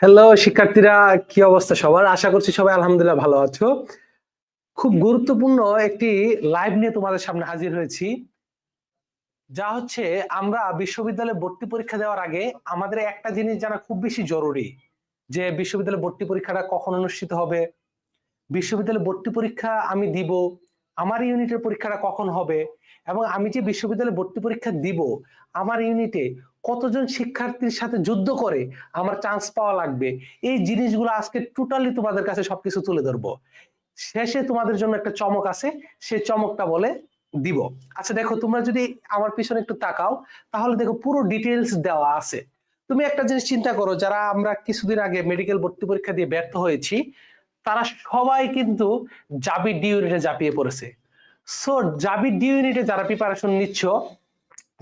Hello শিক্ষার্থীরা, কি অবস্থা সবার? আশা করছি সবাই আলহামদুলিল্লাহ ভালো আছো। খুব গুরুত্বপূর্ণ একটি লাইভ নিয়ে তোমাদের সামনে হাজির হয়েছি, যা হচ্ছে আমরা বিশ্ববিদ্যালয়ে ভর্তি পরীক্ষা দেওয়ার আগে আমাদের একটা জিনিস জানা খুব বেশি জরুরি, যে বিশ্ববিদ্যালয়ে ভর্তি পরীক্ষাটা কখন অনুষ্ঠিত হবে, বিশ্ববিদ্যালয়ে ভর্তি পরীক্ষা আমি দিব আমার ইউনিটের পরীক্ষাটা কখন হবে? এবং আমি যে বিশ্ববিদ্যালয়ে ভর্তি পরীক্ষা দিব, আমার ইউনিটে কতজন শিক্ষার্থীর সাথে যুদ্ধ করে আমার চান্স পাওয়া লাগবে? এই জিনিসগুলো আজকে টোটালি তোমাদের কাছে সবকিছু তুলে ধরবো। শেষে তোমাদের জন্য একটা চমক আছে, সেই চমকটা বলে দিব। আচ্ছা দেখো, তোমরা যদি আমার পিছনে একটু তাকাও, তাহলে দেখো পুরো ডিটেলস দেওয়া আছে। তুমি একটা জিনিস চিন্তা করো, যারা আমরা কিছুদিন আগে মেডিকেল ভর্তি পরীক্ষা দিয়ে ব্যর্থ হয়েছি তারা সবাই কিন্তু জাবি ডি ইউনিটে ঝাঁপিয়ে পড়েছে। সো জাবি ডি ইউনিটে যারা প্রিপারেশন নিচ্ছ,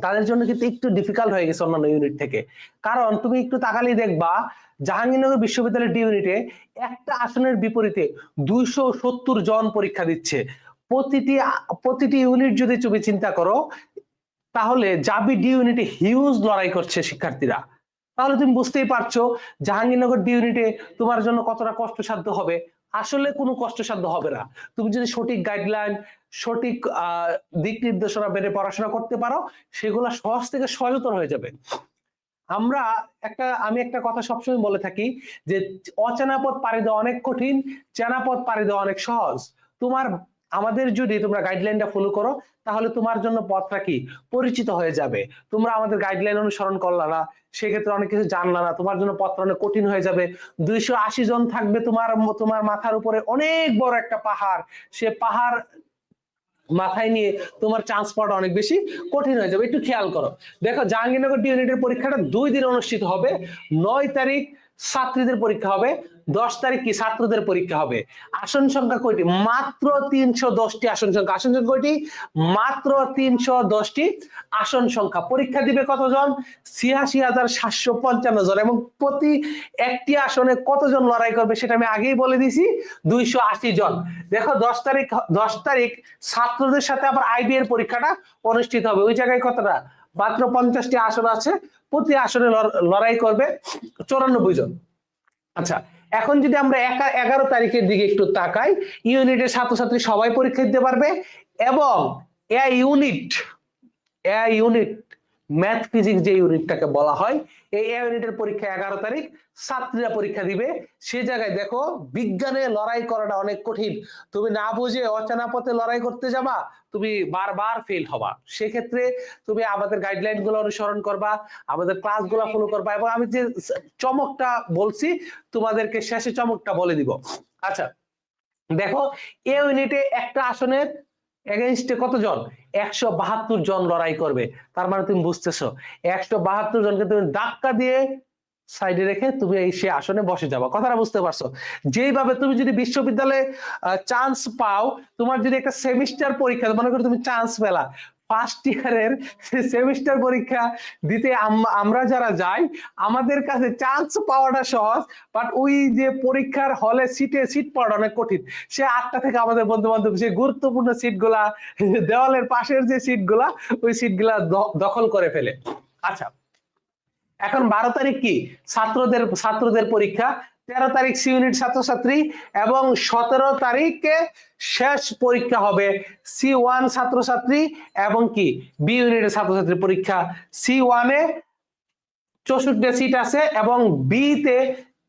তাদের জন্য কিন্তু একটু ডিফিকাল্ট হয়ে গেছে অন্যান্য ইউনিট থেকে। কারণ তুমি একটু তাকালেই দেখবা, জাহাঙ্গীরনগর বিশ্ববিদ্যালয়ের ডি ইউনিটে একটা আসনের বিপরীতে দুইশো সত্তর জন পরীক্ষা দিচ্ছে। প্রতিটি প্রতিটি ইউনিট যদি তুমি চিন্তা করো, তাহলে জাবি ডি ইউনিটে হিউজ লড়াই করছে শিক্ষার্থীরা। তাহলে তুমি বুঝতেই পারছ জাহাঙ্গীরনগর ডি ইউনিটে তোমার জন্য কতটা কষ্টসাধ্য হবে। আসলে কোনো কষ্টসাধ্য হবে না। তুমি যদি সঠিক গাইডলাইন সঠিক দিক নির্দেশনা মেনে পড়াশোনা করতে পারো, সেগুলো সহজ থেকে সহজতর হয়ে যাবে। আমরা একটা, আমি একটা কথা সবসময় বলে থাকি যে অচেনা পথ পাড়ি দেওয়া অনেক কঠিন, চেনা পথ পাড়ি দেওয়া অনেক সহজ। তোমার আমাদের যদি তোমরা গাইডলাইনটা ফলো করো, তাহলে তোমার জন্য পথটা কি? পরিচিত হয়ে যাবে। তোমরা আমাদের গাইডলাইন অনুসরণ করলা না, সেক্ষেত্রে অনেক কিছু জানলা না, তোমার জন্য পথটা অনেক কঠিন হয়ে যাবে। দুইশো আশি জন থাকবে তোমার তোমার মাথার উপরে অনেক বড় একটা পাহাড়। সে পাহাড় মাথায় নিয়ে তোমার চান্স পাওয়াটা অনেক বেশি কঠিন হয়ে যাবে। একটু খেয়াল করো। দেখো, জাহাঙ্গীরনগর ইউনিটের পরীক্ষাটা দুই দিন অনুষ্ঠিত হবে। নয় তারিখ ছাত্রীদের পরীক্ষা হবে। দশ তারিখ কি ছাত্রদের পরীক্ষা হবে? আসন সংখ্যা কয়টি? মাত্র তিনশো দশটি আসন সংখ্যা। আসন সংখ্যা কয়টি? মাত্র তিনশো দশটি আসন সংখ্যা। পরীক্ষা দিবে কতজন? ছিয়াশি হাজার সাতশো পঞ্চান্ন জন। এবং প্রতি একটি আসনে কতজন লড়াই করবে সেটা আমি আগেই বলে দিছি দুইশো আশি জন। দেখো, দশ তারিখ দশ তারিখ ছাত্রদের সাথে আবার আইবি এর পরীক্ষাটা অনুষ্ঠিত হবে। ওই জায়গায় কতটা? মাত্র পঞ্চাশটি আসন আছে। প্রতি আসনে লড়- লড়াই করবে চৌরানব্বই জন। আচ্ছা এখন যদি আমরা এগারো তারিখের দিকে একটু তাকাই, ইউনিটের ছাত্রছাত্রী সবাই পরীক্ষা দিতে পারবে এবং A unit A unit math physics যে ইউনিটটাকে বলা হয়, এই ইউনিটের পরীক্ষা এগারো তারিখ, ছাত্রীরা পরীক্ষা দিবে। সে জায়গায় দেখো, বিজ্ঞানে লড়াই করাটা অনেক কঠিন। তুমি না বুঝে অচেনা পথে লড়াই করতে যাবা, তুমি বারবার ফেল হবা। সেক্ষেত্রে তুমি আমাদের গাইডলাইনগুলো অনুসরণ করবা, আমাদের ক্লাসগুলো ফলো করবা এবং আমি যে চমকটা বলছি, তোমাদেরকে শেষে চমকটা বলে দিব। আচ্ছা দেখো এ ইউনিটে একটা আসনের এগেনস্টে কতজন? একশো বাহাত্তর জন লড়াই করবে। তার মানে তুমি বুঝতেছো, একশো বাহাত্তর জনকে তুমি ধাক্কা দিয়ে সাইডে রেখে তুমি এই সে আসনে বসে যাবা। কথাটা বুঝতে পারছ? যেইভাবে তুমি যদি বিশ্ববিদ্যালয়ে চান্স পাও, তোমার যদি একটা সেমিস্টার পরীক্ষা, মনে করো তুমি চান্স পেলা ফার্স্ট ইয়ারের সেমিস্টার পরীক্ষা দিতে আম- আমরা যারা যাই, আমাদের কাছে চান্স পাওয়াটা সহজ বাট ওই যে পরীক্ষার হলে সিটে সিট পাওয়াটা অনেক কঠিন। সে আটটা থেকে আমাদের বন্ধু বান্ধব যে গুরুত্বপূর্ণ সিটগুলা দেওয়ালের পাশের যে সিটগুলা ওই সিটগুলা দখল করে ফেলে। আচ্ছা এখন বারো তারিখ কি? ছাত্রদের ছাত্রদের পরীক্ষা। তেরো তারিখ সি ইউনিট ছাত্রছাত্রী এবং সতেরো তারিখে শেষ পরীক্ষা হবে সি ওয়ান ছাত্রছাত্রী এবং কি? বি ইউনিটের ছাত্রছাত্রী পরীক্ষা। সি ওয়ানে চৌষট্টি সিট আছে এবং বি তে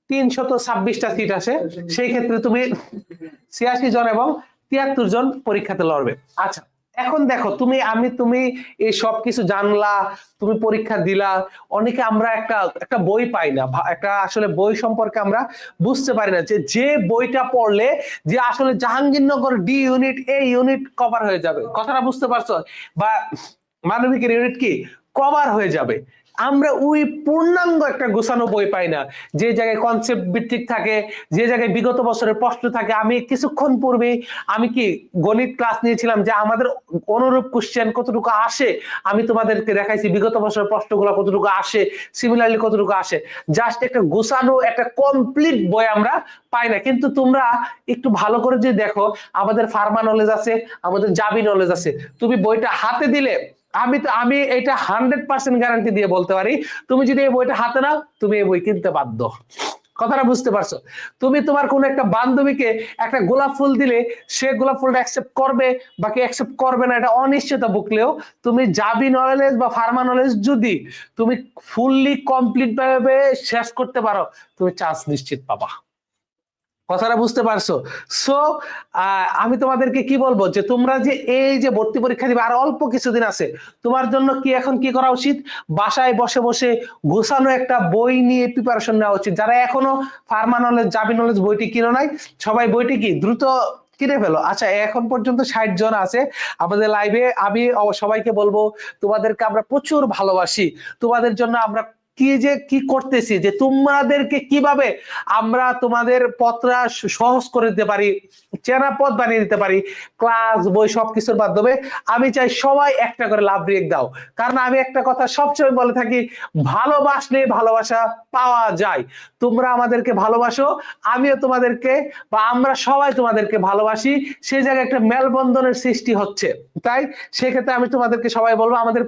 তিনশত ছাব্বিশটা সিট আছে। সেই ক্ষেত্রে তুমি ছিয়াশি জন এবং তিয়াত্তর জন পরীক্ষাতে লড়বে। আচ্ছা এখন দেখো, তুমি, আমি, তুমি এই সব কিছু জানলা, তুমি পরীক্ষা দিলা, অনেকে আমরা একটা একটা বই পাই না একটা আসলে বই সম্পর্কে আমরা বুঝতে পারি না যে যে বইটা পড়লে যে আসলে Jahangirnagar D unit, A unit cover হয়ে যাবে। কথাটা বুঝতে পারছ? বা মানবিকের ইউনিট কি? কভার হয়ে যাবে। আমরা ওই পূর্ণাঙ্গ একটা গোছানো বই পাই না। যে জায়গায় কনসেপ্ট ভিত্তিক থাকে, যে জায়গায় বিগত বছরের প্রশ্ন থাকে, আমি কিছুক্ষণ পূর্বে আমি কি গণিত ক্লাস নিয়েছিলাম যে আমাদের অনুরূপ কোশ্চেন কতটুকু আসে, আমি তোমাদেরকে দেখাইছি বিগত বছরের প্রশ্নগুলো কতটুকু আসে সিমিলারলি কতটুকু আসে। জাস্ট একটা গোছানো, একটা কমপ্লিট বই আমরা পাই না। কিন্তু তোমরা একটু ভালো করে যে দেখো, আমাদের ফার্মা নলেজ আছে, আমাদের জাবি নলেজ আছে। তুমি বইটা হাতে দিলে আমি তো, আমি এটা হান্ড্রেড পার্সেন্ট গ্যারান্টি দিয়ে বলতে পারি, তুমি যদি এই বইটা হাতে নাও, তুমি এই বই কিনতে বাধ্য। কথাটা বুঝতে পারছ? তুমি তোমার কোন একটা বান্ধবীকে একটা গোলাপ ফুল দিলে, সে গোলাপ ফুলটা অ্যাকসেপ্ট করবে বাকি অ্যাকসেপ্ট করবে না, এটা অনিশ্চয়তা বুকলেও, তুমি জাবি নলেজ বা ফার্মা নলেজ যদি তুমি ফুললি কমপ্লিট ভাবে শেষ করতে পারো, তুমি চান্স নিশ্চিত পাবা। কথাটা বুঝতে পারছ? সো আমি তোমাদেরকে কি বলব? যে তোমরা যে এই যে ভর্তি পরীক্ষা দিবে, আর অল্প কিছুদিন আছে, তোমার জন্য কি এখন কি করা উচিত? বাসায় বসে বসে গোছানো একটা বই নিয়ে প্রিপারেশন নেওয়া উচিত। যারা এখনও ফার্মা নলেজ জাবি নলেজ বইটি কিনো নাই, সবাই বইটি কি দ্রুত কিনে ফেলো। আচ্ছা এখন পর্যন্ত ষাট জন আছে আমাদের লাইভে আমি সবাইকে বলব, তোমাদেরকে আমরা প্রচুর ভালোবাসি। তোমাদের জন্য আমরা কি যে, কি করতেছি? যে তোমাদেরকে কীভাবে আমরা তোমাদের পথটা সহজ করে দিতে পারি, চেনা পথ বানিয়ে দিতে পারি, ক্লাস, বই সবকিছুর মাধ্যমে, আমি চাই সবাই একটা করে লাভ ব্রেক দাও। কারণ আমি একটা কথা সবসময় বলে থাকি, ভালোবাসলে ভালোবাসা পাওয়া যায়। তোমরা আমাদেরকে ভালোবাসো, আমিও তোমাদেরকে বা আমরা সবাই তোমাদেরকে ভালোবাসি সেই জায়গায় একটা মেলবন্ধনের সৃষ্টি হচ্ছে। তাই সেক্ষেত্রে আমি তোমাদেরকে সবাই বলব, আমাদের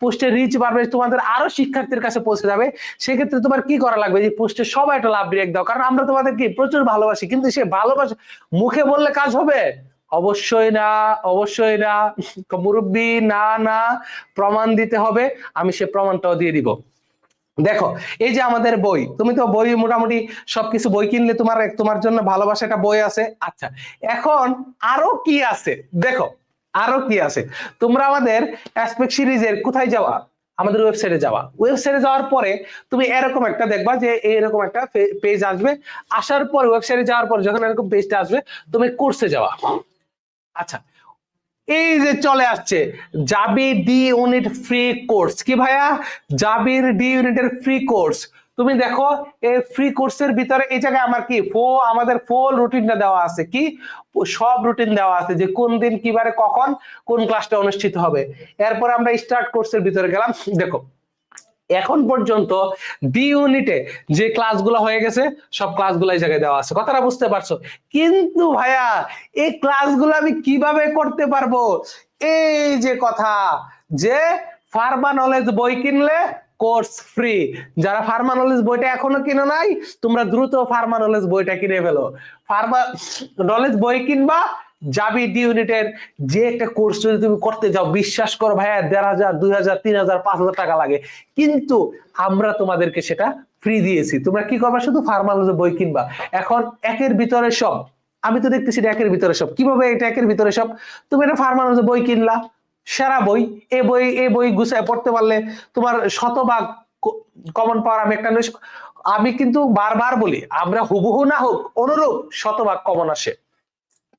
পোস্টের রিচ বাড়বে, তোমাদের আরও শিক্ষার্থীর কাছে পৌঁছে যাবে, সেক্ষেত্রে তোমার কি করা লাগবে? যে পোস্টে সবাই একটা লাভ ব্রেক দাও। কারণ আমরা তোমাদেরকে প্রচুর ভালোবাসি, কিন্তু সে ভালোবাসা, মুখে বললে কাজ হবে? অবশ্যই না অবশ্যই না। মুরব্বী, না না, প্রমাণ দিতে হবে। আমি সে প্রমাণটাও দিয়ে দিব। দেখো, এই যে আমাদের বই, তুমি তো বই মোটামুটি সবকিছু বই কিনলে তোমার তোমার জন্য ভালোবাসা একটা বই আছে। আচ্ছা এখন আরও কি আছে? দেখো, আরও কি আছে? তোমরা আমাদের অ্যাসপেক্ট সিরিজের কোথায় যাওয়া? আমাদের ওয়েবসাইটে যাওয়া। ওয়েবসাইটে যাওয়ার পরে তুমি এরকম একটা দেখবা যে এরকম একটা পেজ আসবে। আসার পর ওয়েবসাইটে যাওয়ার পর যখন এরকম পেজটা আসবে, তুমি কোর্সে যাওয়া। আচ্ছা এই যে চলে আসছে Jabi D unit free course কি ভাইয়া? জাবির ডি ইউনিটের ফ্রি কোর্স তুমি দেখো, এই ফ্রি কোর্সের ভিতরে এই জায়গায় আমার কি? ফো আমাদের ফুল রুটিনটা দেওয়া আছে। কি? সব রুটিন দেওয়া আছে যে কোন দিন কিবারে কখন কোন ক্লাসটা অনুষ্ঠিত হবে। এরপর আমরা স্টার্ট কোর্সের ভিতরে গেলাম। দেখো, এখন পর্যন্ত ডি ইউনিটে যে ক্লাসগুলো হয়ে গেছে, সব ক্লাসগুলো এই জায়গায় দেওয়া আছে। কথাটা বুঝতে পারছ? কিন্তু ভাইয়া, এই ক্লাসগুলো আমি কীভাবে করতে পারব? এই যে কথা, যে ফার্মা নলেজ বই কিনলে কোর্স ফ্রি যারা ফার্মা নলেজ বইটা এখনও কিনো নাই, তোমরা দ্রুত ফার্মা নলেজ বইটা কিনে ফেলো। ফার্মা নলেজ বই কিনবা, যাবি ডি ইউনিটের যে একটা কোর্স যদি তুমি করতে যাও, বিশ্বাস করো ভাইয়া, দেড় হাজার, দুই হাজার, তিন হাজার, পাঁচ হাজার টাকা লাগে। কিন্তু আমরা তোমাদেরকে সেটা ফ্রি দিয়েছি। তোমরা কি করবা? শুধু ফার্মালজি বই কিনবা। এখন একের ভিতরে সব। আমি তো দেখতেছি একের ভিতরে সব। কীভাবে এটা একের ভিতরে সব? তুমি এটা ফার্মালজি বই কিনলা। সেরা বই, এ বই এ বই গুছায় পড়তে পারলে তোমার শতভাগ কমন পাওয়ার আমি একটা আমি কিন্তু বারবার বলি, আমরা হুবহু না হোক, অনুরূপ শতভাগ কমন আসে।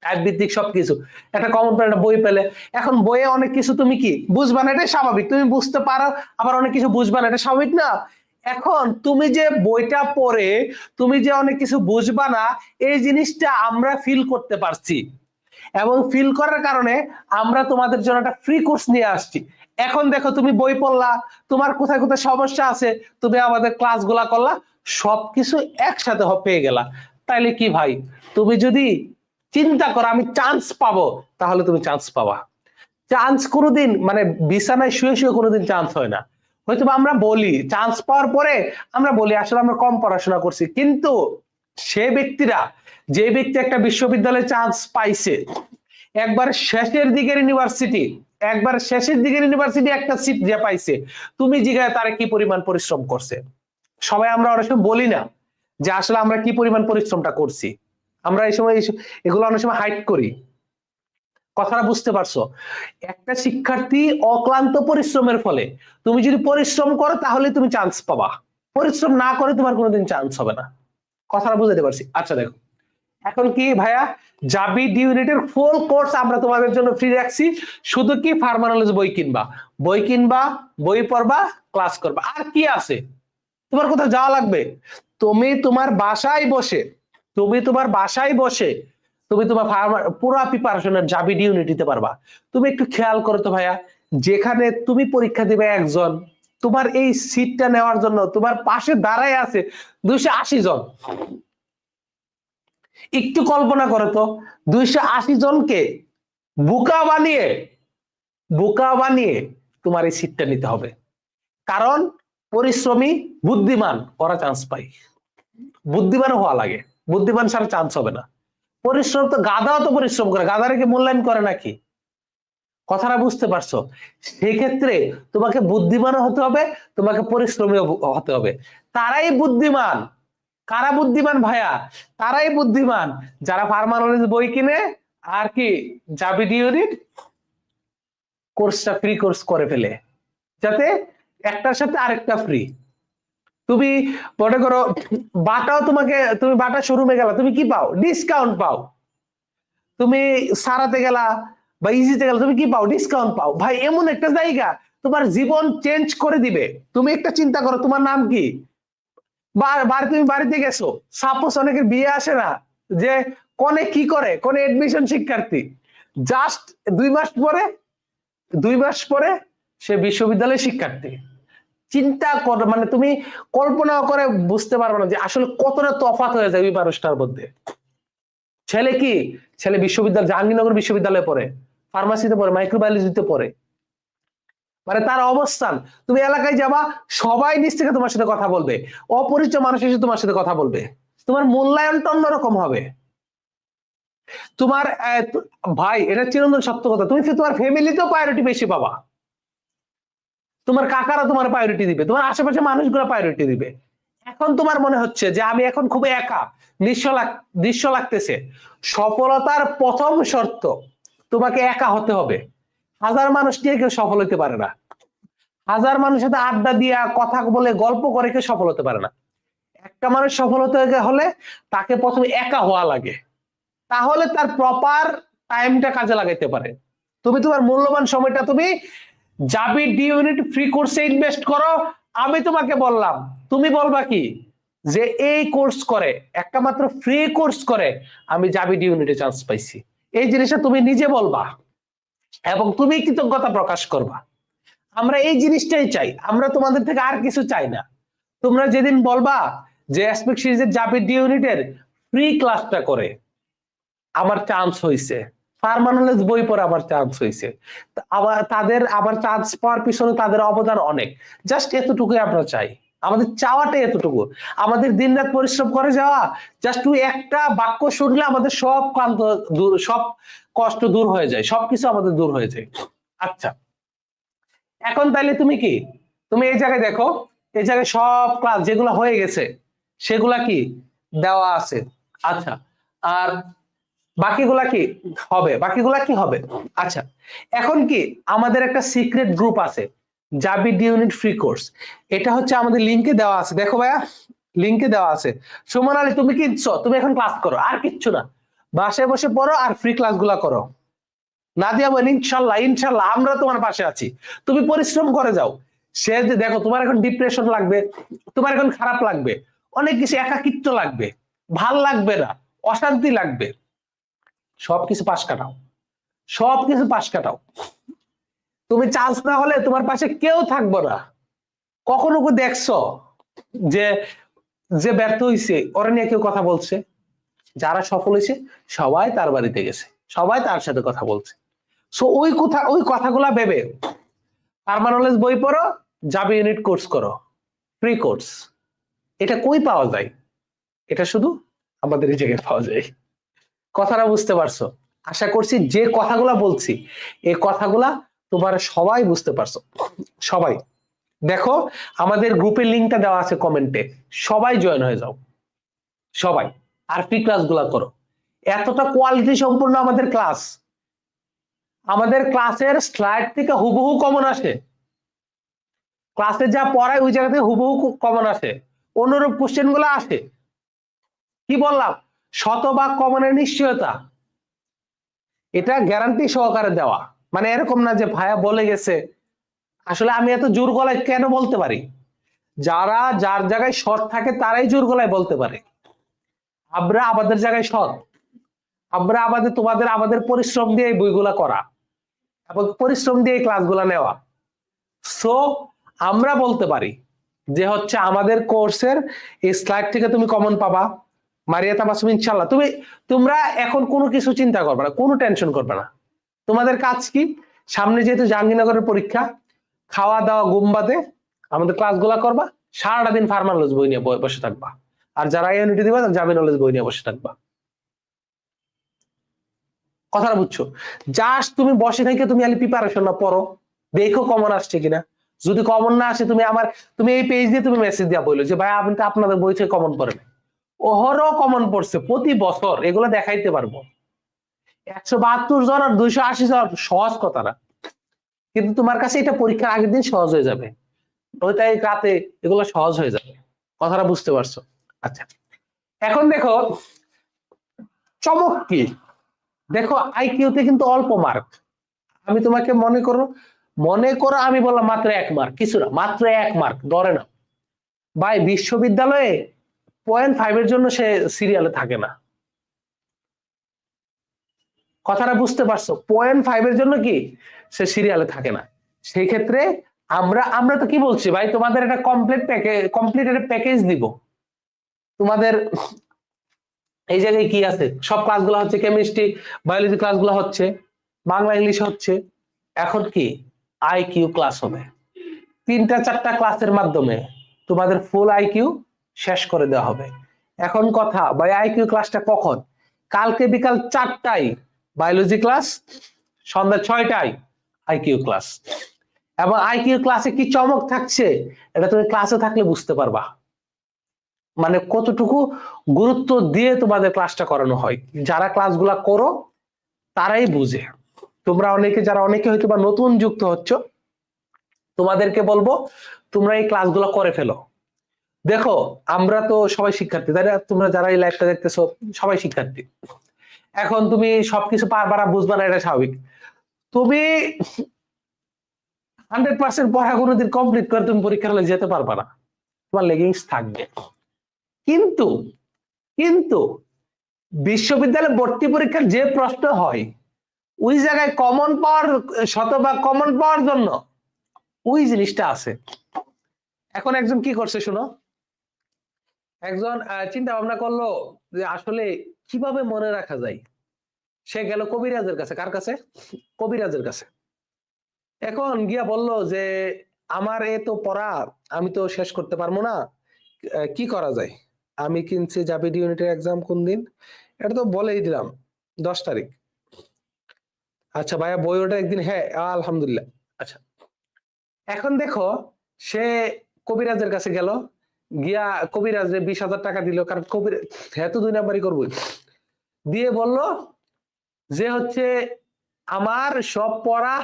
টাইপ ভিত্তিক সবকিছু। একটা কমন পেলে একটা বই পেলে। এখন বইয়ে অনেক কিছু তুমি কি বুঝবা না? এটাই স্বাভাবিক। তুমি বুঝতে পারো, আবার অনেক কিছু বুঝবা না, এটা স্বাভাবিক না। এখন তুমি যে বইটা পড়ে, তুমি যে অনেক কিছু বুঝবা না, এই জিনিসটা আমরা ফিল করতে পারছি। এবং ফিল করার কারণে আমরা তোমাদের জন্য একটা ফ্রি কোর্স নিয়ে আসছি। এখন দেখো তুমি বই পড়লা, তোমার কোথায় কোথায় সমস্যা আছে, তুমি আমাদের ক্লাসগুলা করলা, সবকিছু একসাথে পেয়ে গেলা। তাইলে কি ভাই? তুমি যদি চিন্তা করো, আমি চান্স পাবো, তাহলে তুমি চান্স পাবা। চান্স কোনোদিন মানে বিছানায় শুয়ে শুয়ে কোনোদিন চান্স হয় না। হয়তো আমরা বলি চান্স পাওয়ার পরে আমরা বলি, আসলে আমরা কম পড়াশোনা করছি। কিন্তু সে ব্যক্তিরা যে ব্যক্তি একটা বিশ্ববিদ্যালয়ে চান্স পাইছে, একবার শেষের দিকের ইউনিভার্সিটি একবার শেষের দিকের ইউনিভার্সিটি একটা সিট যে পাইছে, তুমি জিজ্ঞাসা তারা কি পরিমাণ পরিশ্রম করছে? সবাই আমরা অনেক সময় বলি না যে আসলে আমরা কি পরিমাণ পরিশ্রমটা করছি। আমরা এই সময় এগুলো অনেক সময় হাইট করি। কথাটা বুঝতে পারছ? একটা শিক্ষার্থী অক্লান্ত পরিশ্রমের ফলে তুমি যদি পরিশ্রম করো তাহলে তুমি চান্স পাবা। পরিশ্রম না করে তোমার কোনোদিন চান্স হবে না। কথাটা বুঝতে পারছি? আচ্ছা দেখো। এখন কি ভাইয়া? জাবি ইউনিটের ফুল কোর্স আমরা তোমাদের জন্য ফ্রি রাখছি। শুধু কি ফার্মানোলজি বই কিনবা? বই কিনবা, বই পড়বা ক্লাস করবা। আর কি আছে? তোমার কোথাও যাওয়া লাগবে? তুমি তোমার বাসায় বসে, তুমি তোমার বাসায় বসে, তুমি তোমার ফার্মার পুরো প্রিপারেশনের জাবি ইউনিট দিতে পারবা। তুমি একটু খেয়াল করো তো ভাইয়া, যেখানে তুমি পরীক্ষা দিবে একজন, তোমার এই সিটটা নেওয়ার জন্য তোমার পাশে দাঁড়ায় আছে দুইশো আশি জন। একটু কল্পনা করো তো, দুইশো আশি জনকে বোকা বানিয়ে বোকা বানিয়ে তোমার এই সিটটা নিতে হবে। কারণ পরিশ্রমী, বুদ্ধিমান, ওরা চান্স পায়। বুদ্ধিমান হওয়া লাগে, বুদ্ধিমান ছাড়া চান্স হবে না। পরিশ্রম তো, গাধাও তো পরিশ্রম করে, গাধারে কি মূল্যায়ন করে নাকি? কথাটা বুঝতে পারছ? সেক্ষেত্রে তোমাকে বুদ্ধিমান হতে হবে, তোমাকে পরিশ্রমী হতে হবে। তারাই বুদ্ধিমান। কারা বুদ্ধিমান ভাইয়া? তারাই বুদ্ধিমান। যারা ফার্মানোলজি বই কিনে আর কি জাবিডি ইউনিট কোর্সটা ফ্রি কোর্স করে ফেলে। যাতে একটার সাথে আরেকটা ফ্রি তুমি মনে করো, বাটাও তোমাকে, তুমি বাটা শোরুমে গেলা, তুমি কি পাও? ডিসকাউন্ট পাও। তুমি সারাতে গেলা বা ইজিতে গেলা, তুমি কি পাও? ডিসকাউন্ট পাও। ভাই, এমন একটা জায়গা, তোমার জীবন চেঞ্জ করে দিবে। তুমি একটা চিন্তা করো, তোমার নাম কি? তুমি বাড়িতে গেছো। সাপোজ অনেকের বিয়ে আসে না, যে কোনে কি করে? কোনে এডমিশন শিক্ষার্থী। জাস্ট দুই মাস পরে, দুই মাস পরে সে বিশ্ববিদ্যালয়ের শিক্ষার্থী। চিন্তা কর মানে তুমি কল্পনা করে বুঝতে পারবে না যে আসলে কতটা তফাৎ হয়ে যায় ওই মানুষটার মধ্যে। ছেলে কি? ছেলে বিশ্ববিদ্যালয় জাহাঙ্গীরনগর বিশ্ববিদ্যালয়ে পড়ে ফার্মাসিতে পড়ে মাইক্রোবায়োলজিতে পড়ে। মানে তার অবস্থান। তুমি এলাকায় যাবা, সবাই নিচ থেকে তোমার সাথে কথা বলবে। অপরিচিত মানুষ এসে তোমার সাথে কথা বলবে। তোমার মূল্যায়নটা অন্যরকম হবে। তোমার ভাই, এটা চিরন্তন সত্য কথা। তুমি তোমার ফ্যামিলিতেও প্রায়োরিটি বেশি পাবা। তোমার কাকারা তোমার প্রায়োরিটি দিবে। তোমার আশেপাশে মানুষগুলো প্রায়োরিটি দিবে। এখন তোমার মনে হচ্ছে যে আমি এখন খুব একা নিঃস্ব দৃশ্য লাগতেছে। সফলতার প্রথম শর্ত তোমাকে একা হতে হবে। হাজার মানুষ নিয়ে কেউ সফল হতে পারে না। হাজার মানুষের সাথে আড্ডা দিয়া, কথা বলে, গল্প করে কেউ সফল হতে পারে না। একটা মানুষ সফল হতে হলে তাকে প্রথমে একা হওয়া লাগে। তাহলে তার প্রপার টাইমটা কাজে লাগাইতে পারে। তুমি তোমার মূল্যবান সময়টা তুমি জাবি ডি ইউনিট ফ্রি কোর্সে ইনভেস্ট করো। আমি তোমাকে বললাম, তুমি বলবা কি? যে এই কোর্স করে, একটা মাত্র ফ্রি কোর্স করে, আমি জাবি ডি ইউনিটে চান্স পাইছি। এই জিনিসটা তুমি নিজে বলবা। এবং তুমি কৃতজ্ঞতা প্রকাশ করবা। আমরা এই জিনিসটাই চাই। আমরা তোমাদের থেকে আর কিছু চাই না। তোমরা যেদিন বলবা যে অ্যাসপেক্ট সিরিজের ডি ইউনিটের ফ্রি ক্লাসটা করে, আমার চান্স হয়েছে ফার্মানোলেজ বই পড়ে আবার চান্স হয়েছে আবার তাদের, আবার চান্স পাওয়ার পিছনে তাদের অবদান অনেক। জাস্ট এতটুকুই আমরা চাই। আমাদের চাওয়াটাই এতটুকু। আমাদের দিন রাত পরিশ্রম করে যাওয়া জাস্ট তুই একটা বাক্য শুনলে আমাদের সব ক্লান্ত দূর, সব কষ্ট দূর হয়ে যায়, সবকিছু আমাদের দূর হয়ে যায়। আচ্ছা এখন তাইলে তুমি কি? তুমি এই জায়গায় দেখো, এই জায়গায় সব ক্লাস যেগুলো হয়ে গেছে, সেগুলা কি? দেওয়া আছে। আচ্ছা আর বাকিগুলা কি হবে? বাকিগুলা কি হবে? আচ্ছা এখন কি আমাদের একটা সিক্রেট গ্রুপ আছে। Jabi D unit free course এটা হচ্ছে আমাদের লিংকে দেওয়া আছে। দেখো ভাইয়া লিংকে দেওয়া আছে। সুমন আলী, তুমি কি ইচ্ছ তুমি এখন ক্লাস করো, আর কিচ্ছু না। বাসায় বসে পড়ো আর ফ্রি ক্লাস ক্লাসগুলা করো। না দিয়া বলেন, ইনশাল্লাহ ইনশাল্লাহ, আমরা তোমার পাশে আছি। তুমি পরিশ্রম করে যাও। সে যে, দেখো, তোমার এখন ডিপ্রেশন লাগবে, তোমার এখন খারাপ লাগবে। অনেক কিছু একাকিত্ব লাগবে, ভালো লাগবে না, অশান্তি লাগবে। সবকিছু পাশ কাটাও। সবকিছু পাশ কাটাও। তুমি চান্স না হলে তোমার পাশে কেউ থাকব না। কখনো কেউ দেখছ যে যে ব্যর্থ হয়েছে ওরা নিয়ে কেউ কথা বলছে। যারা সফল হয়েছে সবাই তার বাড়িতে গেছে। সবাই তার সাথে কথা বলছে। সো ওই কথা, ওই কথাগুলা ভেবে পারমানলেজ বই পড়ো, যাবে ইউনিট কোর্স করো। ফ্রি কোর্স এটা কই পাওয়া যায়? এটা শুধু আমাদের এই জায়গায় পাওয়া যায়। কথাটা বুঝতে পারছ? আশা করছি যে কথাগুলা বলছি, এই কথাগুলা তোমার সবাই বুঝতে পারছ। সবাই। দেখো, আমাদের গ্রুপের লিঙ্কটা দেওয়া আছে কমেন্টে সবাই জয়েন হয়ে যাও। সবাই। আর ফ্রি ক্লাসগুলা করো। এতটা কোয়ালিটি সম্পূর্ণ আমাদের ক্লাস আমাদের ক্লাসের স্লাইড থেকে হুবহু কমন আসে। ক্লাসে যা পড়ায় ওই জায়গা থেকে হুবহু কমন আসে। অনুরূপ কোশ্চেনগুলো আসে। কি বললাম? শতভাগ কমনের নিশ্চয়তা। এটা গ্যারান্টি সহকারে দেওয়া। মানে এরকম না যে ভাইয়া বলে গেছে। আসলে আমি এত জোর গলায় কেন বলতে পারি? যারা, যার জায়গায় সৎ থাকে তারাই জোর গলায় বলতে পারে। আমরা আমাদের জায়গায় সৎ। আমরা আমাদের, তোমাদের, আমাদের পরিশ্রম দিয়ে বইগুলা করা এবং পরিশ্রম দিয়ে এই ক্লাসগুলা নেওয়া। সো আমরা বলতে পারি যে হচ্ছে আমাদের কোর্সের এই স্লাইড থেকে তুমি কমন পাবা। মারিয়া তাবাসুম ইনশাল্লাহ তুমি, তোমরা এখন কোনো কিছু চিন্তা করবে না, কোনো টেনশন করবে না। তোমাদের কাজ কি? সামনে যেহেতু জাহাঙ্গীরনগরের পরীক্ষা, খাওয়া দাওয়া, ঘুম বাদে আমাদের ক্লাসগুলা করবা সারাটা দিন ফার্মার নলেজ বই নিয়ে বসে থাকবা। আর যারা ইউনিটি দিবা জামি নলেজ বই নিয়ে বসে থাকবা। কথাটা বুঝছ? জাস্ট তুমি বসে থেকে তুমি খালি প্রিপারেশন না পড়ো। দেখো কমন আসছে কিনা। যদি কমন না আসে, তুমি আমার, তুমি এই পেজ দিয়ে তুমি মেসেজ দিয়া বলল যে, ভাই, আপনি আপনাদের বই থেকে কমন পড়েন ওহরও কমন পড়ছে, প্রতি বছর এগুলো দেখাইতে পারব। একশো বাহাত্তর জন আর দুইশো আশি জন, সহজ কথা না। কিন্তু তোমার কাছে এটা পরীক্ষার আগের দিন সহজ হয়ে যাবে। রাতে এগুলো সহজ হয়ে যাবে। কথাটা বুঝতে পারছ? আচ্ছা। এখন দেখো, চমক কি? দেখো আইকিউতে কিন্তু অল্প মার্ক আমি তোমাকে মনে করো মনে করো আমি বললাম মাত্র এক মার্ক কিছু না, মাত্র এক মার্ক ধরে না ভাই, বিশ্ববিদ্যালয়ে পয়েন্ট ফাইভের জন্য সে সিরিয়ালে থাকে না। কথাটা বুঝতে পারছ। পয়েন্ট ফাইভের জন্য কি? সে সিরিয়ালে থাকে না। সেই ক্ষেত্রে আমরা আমরা তো কি বলছি ভাই? তোমাদের একটা কমপ্লিট প্যাকেজ কমপ্লিট একটা প্যাকেজ দিব। তোমাদের এই জায়গায় কি আছে? সব ক্লাসগুলো হচ্ছে কেমিস্ট্রি বায়োলজি ক্লাসগুলো হচ্ছে, বাংলা ইংলিশ হচ্ছে। এখন কি? আই কিউ ক্লাস হবে। তিনটা, চারটা ক্লাসের মাধ্যমে তোমাদের ফুল আইকিউ শেষ করে দেওয়া হবে। এখন কথা, ভাই আইকিউ ক্লাসটা কখন? কালকে বিকাল চারটায় বায়োলজি ক্লাস সন্ধ্যা ছয়টায় আইকিউ ক্লাস এবং আইকিউ ক্লাসে কি চমক থাকছে? এটা তুমি ক্লাসে থাকলে বুঝতে পারবা। মানে কতটুকু গুরুত্ব দিয়ে তোমাদের ক্লাসটা করানো হয়। যারা ক্লাসগুলা করো, তারাই বুঝে। তোমরা অনেকে, যারা অনেকে হয়তো বা নতুন যুক্ত হচ্ছ, তোমাদেরকে বলব, তোমরা এই ক্লাসগুলো করে ফেলো। দেখো, আমরা তো সবাই শিক্ষার্থী, তাই না? তোমরা যারা এই লাইভটা দেখতেছো, সবাই শিক্ষার্থী। এখন তুমি সবকিছু পারবা বুঝবা না, এটা স্বাভাবিক। তুমি হান্ড্রেড পার্সেন্ট পড়া কোনোদিন কমপ্লিট করে তুমি পরীক্ষা হলে যেতে পারবা না। তোমার লেগিংস থাকবে। কিন্তু কিন্তু বিশ্ববিদ্যালয়ে ভর্তি পরীক্ষার যে প্রশ্ন হয়, ওই জায়গায় কমন পাওয়ার, শতভাগ কমন পাওয়ার জন্য ওই জিনিসটা আছে। এখন একজন কি করছে শুনো? একজন চিন্তা ভাবনা করল যে আসলে কীভাবে মনে রাখা যায়? সে গেল কবিরাজের কাছে। কার কাছে? কবিরাজের কাছে। এখন গিয়া বলল যে, আমার এ তো পড়া, আমি তো শেষ করতে পারব না। কি করা যায়? আমি কিনছি জাবিড ইউনিটের এক্সাম কোন দিন? এটা তো বলেই দিলাম, দশ তারিখ। আচ্ছা ভাইয়া, বই ওটা একদিন হ্যাঁ আলহামদুলিল্লাহ। আচ্ছা। এখন দেখো, সে কবিরাজের কাছে গেল, গিয়া কবিরাজে বিশ হাজার টাকা দিল, কারণ কবির হ্যাঁ তো দুই নাম্বারই করব দিয়ে বলল যে হচ্ছে আমার সব পড়া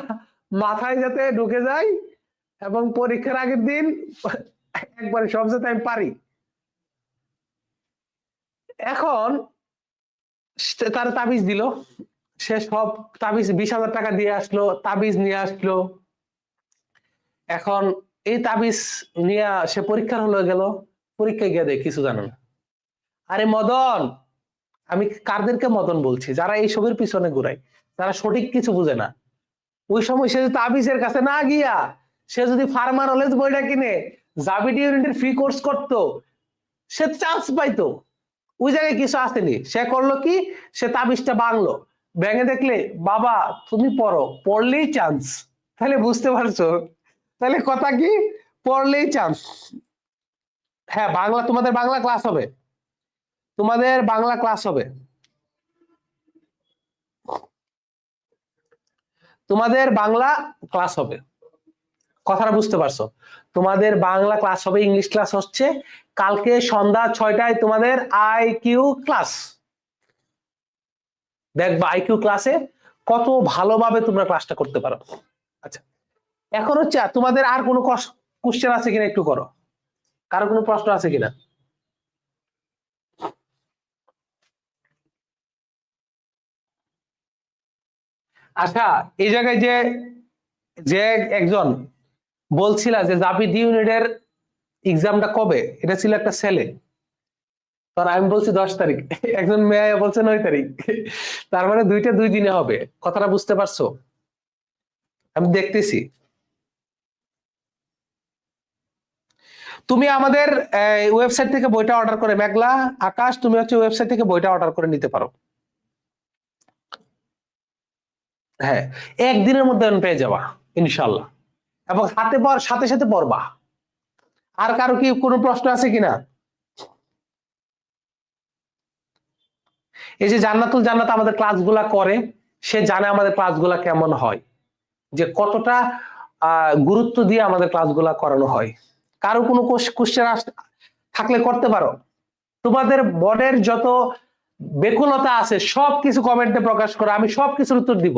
মাথায় যাতে ঢুকে যায় এবং পরীক্ষার আগের দিন একবারে সব যাতে আমি পারি। এখন তার তাবিজ দিল। সে সব তাবিজ বিশ হাজার টাকা দিয়ে আসলো, তাবিজ নিয়ে আসলো। এখন এই তাবিজ নিয়ে সে পরীক্ষার হলো গেল। পরীক্ষায় গিয়ে দেয় কিছু জানে না। আরে মদন! আমি কারদেরকে মদন বলছি, যারা এই সবের পিছনে ঘুরায়, তারা সঠিক কিছু বুঝে না। ওই সময় সে যদি তাবিজের কাছে না গিয়া, সে যদি ফার্মার নলেজ বইটা কিনে জাবিডি ইউনিটের ফ্রি কোর্স করতো, সে চান্স পাইতো। ওই জায়গায় কিছু আসেনি। সে করল কি? সে তাবিজটা বাংলো ব্যাঙে দেখলে, বাবা, তুমি পড়ো, পড়লেই চান্স তাহলে বুঝতে পারছ? তাহলে কথা কি? পড়লেই চান্স হ্যাঁ বাংলা, তোমাদের বাংলা ক্লাস হবে। তোমাদের বাংলা ক্লাস হবে। তোমাদের বাংলা ক্লাস হবে। কথাটা বুঝতে পারছ? তোমাদের বাংলা ক্লাস হবে ইংলিশ ক্লাস হচ্ছে কালকে সন্ধ্যা ছয়টায় তোমাদের আই কিউ ক্লাস দেখবা আইকিউ ক্লাসে কত ভালোভাবে তোমরা ক্লাসটা করতে পারো। আচ্ছা এখন হচ্ছে তোমাদের আর কোনো কোশ্চেন আছে কিনা একটু করো। কারও কোনো প্রশ্ন আছে কিনা? আচ্ছা এই জায়গায় যে যে একজন বলছিলা যে জাবিদ ইউনিটের এক্সামটা কবে? এটা ছিল একটা ছেলে। তার আমি বলছি দশ তারিখ। একজন মেয়ে বলছে নয় তারিখ। তার মানে দুইটা দুই দিনে হবে। কথাটা বুঝতে পারছ? আমি দেখতেছি। তুমি আমাদের ওয়েবসাইট থেকে বইটা অর্ডার করে, মেঘলা আকাশ, তুমি হচ্ছে ওয়েবসাইট থেকে বইটা অর্ডার করে নিতে পারো। হ্যাঁ একদিনের মধ্যে পেয়ে যাবা ইনশাল্লাহ এবং হাতে পর, সাথে সাথে পড়বা। আর কারও কি কোনো প্রশ্ন আছে কিনা? এই যে জান্নাতুল জান্নাত আমাদের ক্লাসগুলা করে, সে জানে আমাদের ক্লাসগুলা কেমন হয়, যে কতটা গুরুত্ব দিয়ে আমাদের ক্লাসগুলা করানো হয়। কারও কোনো কোশ্চেন থাকলে করতে পারো। তোমাদের মনের যত বেকুলতা আছে সব কিছু কমেন্টে প্রকাশ করো, আমি সব কিছুর উত্তর দিব।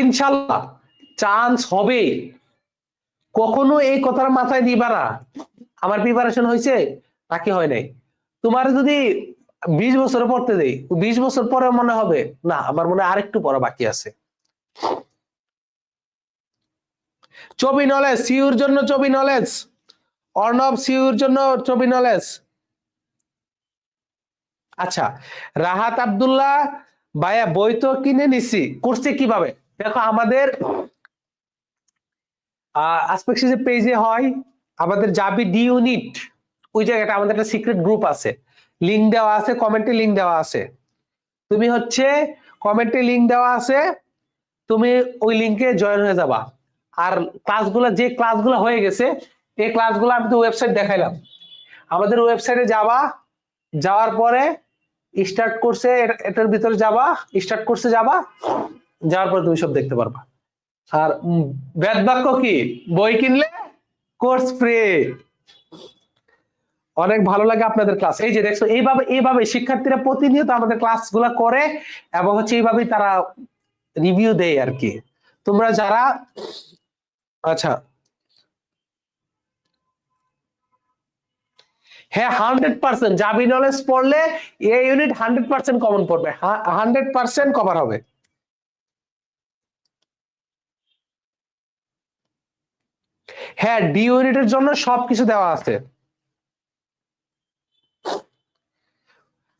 ইনশাল্লাহ চান্স হবে। কখনো এই কথার মাথায় দিবা না। আমার প্রিপারেশন হয়েছে, নাকি হয় নাই? তোমার যদি বিশ বছর পড়তে দেই, বিশ বছর পরে মনে হবে, না, আমার মনে আরেকটু পড়া বাকি আছে। চবি নলেজ সিউর জন্য ছবি নলেজ অর্ণব সিউর জন্য ছবি নলেজ। আচ্ছা রাহাত আব্দুল্লাহ ভাইয়া বই তো কিনে নিছি, করছে কীভাবে? দেখো আমাদের পেজে হয়, আমাদের যাবি ডি ইউনিট, ওই জায়গাটা আমাদের একটা সিক্রেট গ্রুপ আছে। লিংক দেওয়া আছে কমেন্টে লিংক দেওয়া আছে। তুমি হচ্ছে কমেন্টে লিংক দেওয়া আছে, তুমি ওই লিংকে জয়েন হয়ে যাবা। আর ক্লাসগুলো যে ক্লাসগুলো হয়ে গেছে এই ক্লাসগুলো আমি তো ওয়েবসাইট দেখাইলাম। আমাদের ওয়েবসাইটে যাবা, যাওয়ার পরে স্টার্ট করছে এটার ভিতরে যাবা স্টার্ট করছে যাবা, যাওয়ার পরে তুমি সব দেখতে পারবা। আর বেদ বাক্য কি? বই কিনলে কোর্স ফ্রি অনেক ভালো লাগে আপনাদের ক্লাস এই যে দেখছ, এইভাবে এইভাবে শিক্ষার্থীরা প্রতিনিয়ত আমাদের ক্লাসগুলো করে এবং হচ্ছে এইভাবেই তারা রিভিউ দেয় আর কি। তোমরা যারা আচ্ছা হ্যাঁ হান্ড্রেড পার্সেন্ট জাবি নলেজ পড়লে এই ইউনিট হান্ড্রেড পার্সেন্ট কমন পড়বে। হান্ড্রেড পার্সেন্ট কভার হবে। হ্যাঁ ডি ইউনিটের জন্য সবকিছু দেওয়া আছে।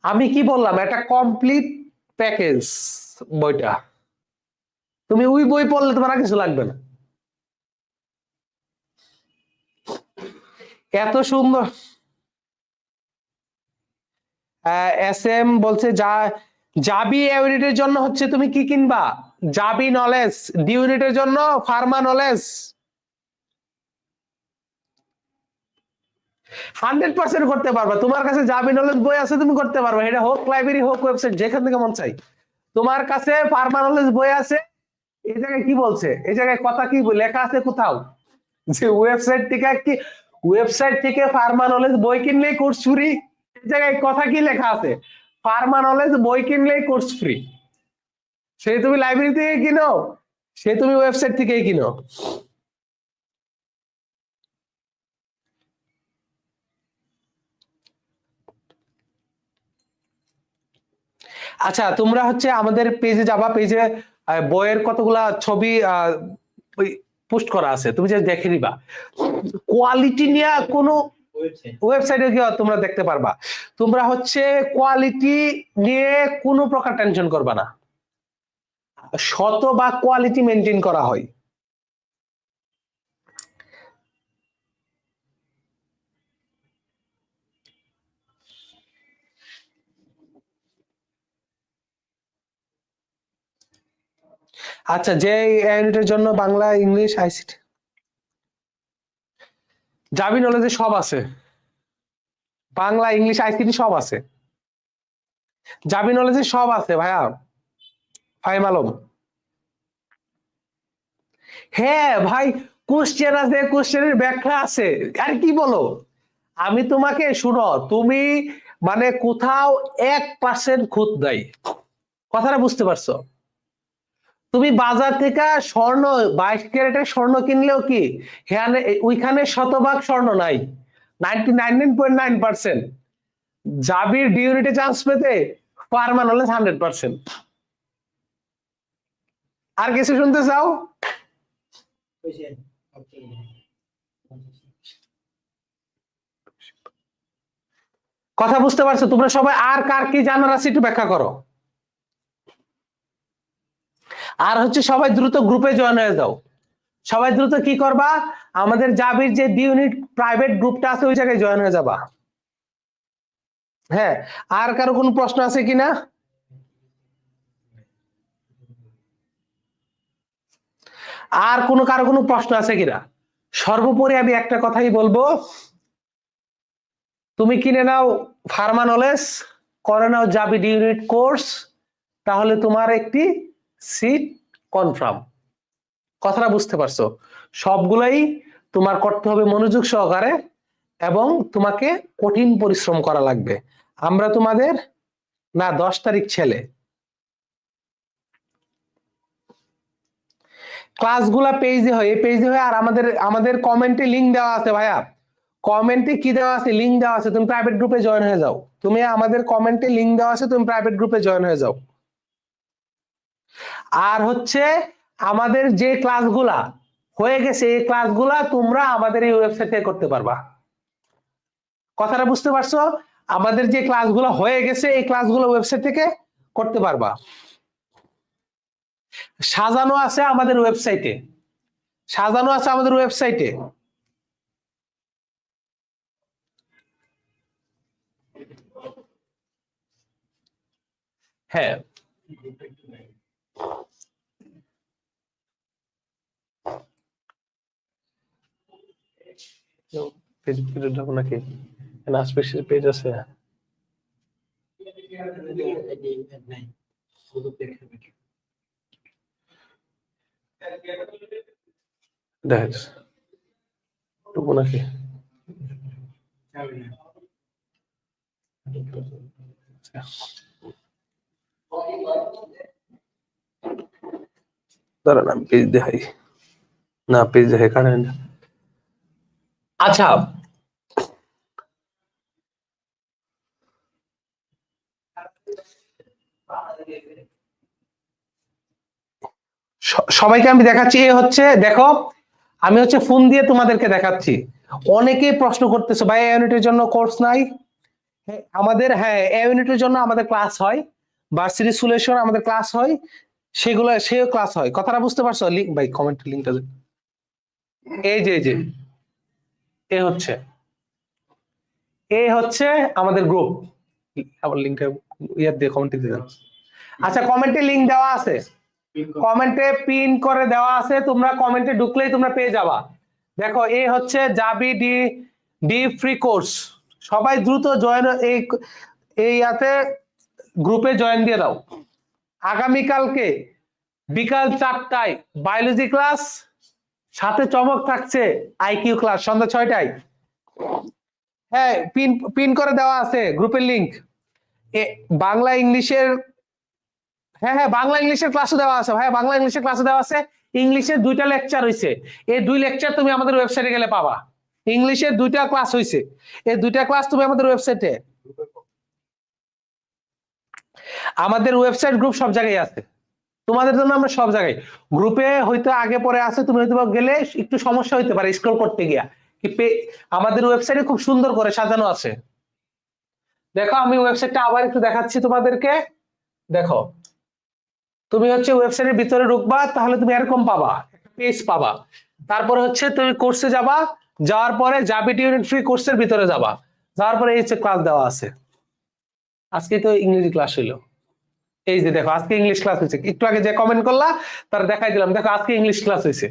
আমি কি বললাম? একটা কমপ্লিট প্যাকেজ বইটা। তুমি ওই বই পড়লে তোমার আর কিছু লাগবে না। এত সুন্দর। এস এম বলছে, যা জাবি ইউনিটের জন্য হচ্ছে তুমি কি কিনবা? জাবি নলেজ ডি ইউনিটের জন্য ফার্মা নলেজ হান্ড্রেড পার্সেন্ট করতে পারবা। তোমার কাছে জাবি নলেজ বই আছে, তুমি করতে পারবা। এটা হোক লাইব্রেরি হোক ওয়েবসাইট যেখান থেকে মন চাই। তোমার কাছে ফার্মা নলেজ বই আছে এই জায়গায় কি বলছে? এই জায়গায় কথা কি লেখা আছে কোথাও? যে ওয়েবসাইট থেকে কি ওয়েবসাইট থেকে ফার্মা নলেজ বই কিনলেই কোর্স এই জায়গায় কথা কি লেখা আছে? ফার্মা নলেজ বই কিনলেই কোর্স ফ্রি সে তুমি লাইব্রেরি থেকে কিনো, সে তুমি ওয়েবসাইট থেকেই কিনো। আচ্ছা তোমরা হচ্ছে আমাদের পেজে যাবা পেজে বইয়ের কতগুলা ছবি পোস্ট করা আছে, তুমি যে দেখে নিবা। কোয়ালিটি নিয়ে কোনো ওয়েবসাইটে গিয়ে তোমরা দেখতে পারবা। তোমরা হচ্ছে কোয়ালিটি নিয়ে কোনো প্রকার টেনশন করবা না। শত বা কোয়ালিটি মেনটেন করা হয়। আচ্ছা যে ইউনিটের জন্য বাংলা ইংলিশ আইসিটি জাবি নলেজে সব আছে। বাংলা, ইংলিশ, আইসিটি সব আছে। জাবি নলেজে সব আছে ভাইয়া। ফাইম আলম। হ্যাঁ ভাই কোশ্চেন আছে কোশ্চেনের ব্যাখ্যা আছে। আর কি বলো? আমি তোমাকে, শুনো, তুমি মানে কোথাও এক পার্সেন্ট খুঁত নাই। কথাটা বুঝতে পারছ? তুমি বাজার থেকে স্বর্ণ, বাইশ ক্যারেটের স্বর্ণ কিনলেও কি হ্যাঁ ওইখানে শতভাগ স্বর্ণ নাই? Ninety nine nine point nine percent জাবির ডিউরিটি চান্স পেতে পারমান হলে হান্ড্রেড পার্সেন্ট আর কিছু শুনতে চাও? কথা বুঝতে পারছ? তোমরা সবাই আর কার কি জানার আছে একটু ব্যাখ্যা করো। আর হচ্ছে সবাই দ্রুত গ্রুপে জয়েন হয়ে যাও। সবাই দ্রুত কি করবা? আমাদের জাবির যে ডি ইউনিট প্রাইভেট গ্রুপটা আছে, ওই জায়গায় জয়েন হয়ে যাবা। হ্যাঁ আর কারও কোনো প্রশ্ন আছে কিনা? আর কোনো, কারও কোনো প্রশ্ন আছে কিনা? সর্বোপরি আমি একটা কথাই বলব। তুমি কিনে নাও ফার্মা নলেজ করে নাও জাবি ইউনিট কোর্স তাহলে তোমার একটি সিট কনফার্ম কথাটা বুঝতে পারছ? সবগুলাই তোমার করতে হবে মনোযোগ সহকারে এবং তোমাকে কঠিন পরিশ্রম করা লাগবে। আমরা তোমাদের, না, দশ তারিখ ছেলে। ক্লাসগুলা পেজে হয় এই পেজে হয় আর আমাদের আমাদের কমেন্টে লিঙ্ক দেওয়া আছে ভাইয়া। কমেন্টে কি দেওয়া আছে? লিঙ্ক দেওয়া আছে। তুমি প্রাইভেট গ্রুপে জয়েন হয়ে যাও। তুমি আমাদের কমেন্টে লিঙ্ক দেওয়া আছে, তুমি প্রাইভেট গ্রুপে জয়েন হয়ে যাও। আর হচ্ছে আমাদের যে ক্লাসগুলা হয়ে গেছে, এই ক্লাসগুলা তোমরা আমাদের এই ওয়েবসাইটে করতে পারবা। কথাটা বুঝতে পারছ? আমাদের যে ক্লাসগুলো হয়ে গেছে, এই ক্লাসগুলো ওয়েবসাইট থেকে করতে পারবা। সাজানো আছে আমাদের ওয়েবসাইটে সাজানো আছে আমাদের ওয়েবসাইটে হ্যাঁ। ফেসবুকে ঢুকবো নাকি? আশপাশের পেজ আছে। দেখ ঢুকবো নাকি? দাঁড়ান, আমি পেজ দেখাই। না পেজ দেখাই, কারেন্ট। আচ্ছা। সবাইকে আমি দেখাচ্ছি, এ হচ্ছে, দেখো, আমি হচ্ছে ফোন দিয়ে তোমাদেরকে দেখাচ্ছি। অনেকেই প্রশ্ন করতেছে, ভাই এ ইউনিটের জন্য কোর্স নাই? আমাদের হ্যাঁ এ ইউনিটের জন্য আমাদের ক্লাস হয়। ভার্সিটি সলিউশন আমাদের ক্লাস হয়। সেগুলো, সেও ক্লাস হয়। কথাটা বুঝতে পারছ? লিঙ্ক ভাই কমেন্ট লিঙ্কটা। এই যে এই যে। এ হচ্ছে। এ হচ্ছে আমাদের গ্রুপ আবার লিঙ্কটা ইয়ার দিয়ে কমেন্টে দিয়ে আচ্ছা কমেন্টে লিঙ্ক দেওয়া আছে। কমেন্টে পিন করে দেওয়া আছে। তোমরা কমেন্টে ঢুকলেই তোমরা পেয়ে যাবা। দেখো এই হচ্ছে জাবি ডি ডি ফ্রি কোর্স সবাই দ্রুত জয়েন এই এই ইয়াতে গ্রুপে জয়েন দিয়ে দাও। আগামীকালকে বিকাল চারটায় বায়োলজি ক্লাস সাথে চমক থাকছে আইকিউ ক্লাস সন্ধ্যা ছয়টায়। হ্যাঁ পিন পিন করে দেওয়া আছে, গ্রুপের লিংক বাংলা ইংলিশের হ্যাঁ হ্যাঁ বাংলা ইংলিশের ক্লাসও দেওয়া আছে ভাই বাংলা ইংলিশের ক্লাসও দেওয়া আছে। ইংলিশের দুইটা লেকচার হইছে। এই দুই লেকচার তুমি আমাদের ওয়েবসাইটে গেলে পাবা। ইংলিশের দুইটা ক্লাস হইছে। এই দুইটা ক্লাস তুমি আমাদের ওয়েবসাইটে আমাদের ওয়েবসাইট গ্রুপ সব জায়গায় আছে। তোমাদের জন্য আমরা সব জায়গায়। গ্রুপে হয়তো আগে পরে আছে, তুমি হয়তো গেলে একটু সমস্যা হইতে পারে স্ক্রল করতে গিয়া। আমাদের ওয়েবসাইটে খুব সুন্দর করে সাজানো আছে। দেখো, আমি ওয়েবসাইটটা আবার একটু দেখাচ্ছি তোমাদেরকে। দেখো, তুমি হচ্ছে ওয়েবসাইটের ভিতরে ঢুকবা, তাহলে তুমি এরকম পাবা পেজ পাবা। তারপরে হচ্ছে তুমি কোর্সে যাবা, যাওয়ার পরে জাবিটি ইউনিট ফ্রি কোর্সের ভিতরে যাবা। যাওয়ার পরে এই হচ্ছে ক্লাস দেওয়া আছে। আজকে তো ইংরেজি ক্লাস হইল। এই যে দেখো আজকে ইংলিশ ক্লাস হয়েছে। একটু আগে যে কমেন্ট করলা তার দেখাই দিলাম। দেখো আজকে ইংলিশ ক্লাস হয়েছে।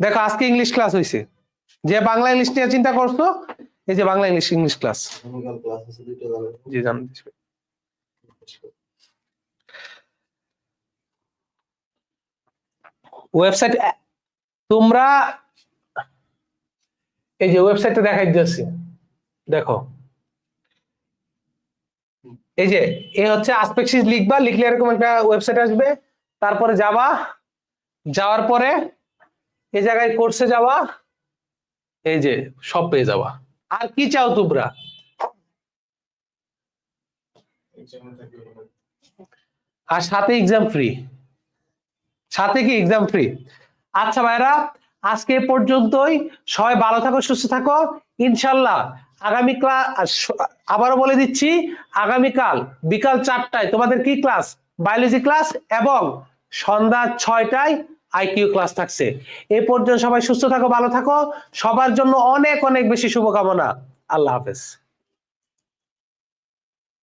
দেখো আজকে ইংলিশ ক্লাস হয়েছে। যে বাংলা ইংলিশ নিয়ে চিন্তা করছ এই যে বাংলা ইংলিশ ইংলিশ ক্লাস জি ওয়েবসাইট তোমরা এই যে ওয়েবসাইটটা দেখাই দিচ্ছি দেখো এই যে, এ হচ্ছে আসপেক্সিস লিখবা, লিখলে এরকম একটা ওয়েবসাইট আসবে। তারপরে যাবা, যাওয়ার পরে এই জায়গায় কোর্সে যাওয়া এই যে, সব পেয়ে যাবা। আর কি চাও তোমরা? আর সাথে এক্সাম ফ্রি সাথে কি এক্সাম ফ্রি আচ্ছা ভাইরা আজকে পর্যন্তই। সবাই ভালো থাকো, সুস্থ থাকো। ইনশাল্লাহ আগামী ক্লাস আবারও বলে দিচ্ছি, আগামীকাল বিকাল চারটায় তোমাদের কি ক্লাস বায়োলজি ক্লাস এবং সন্ধ্যা ছয়টায় আইকিউ ক্লাস থাকছে। এ পর্যন্ত সবাই সুস্থ থাকো, ভালো থাকো। সবার জন্য অনেক অনেক বেশি শুভকামনা। আল্লাহ হাফেজ।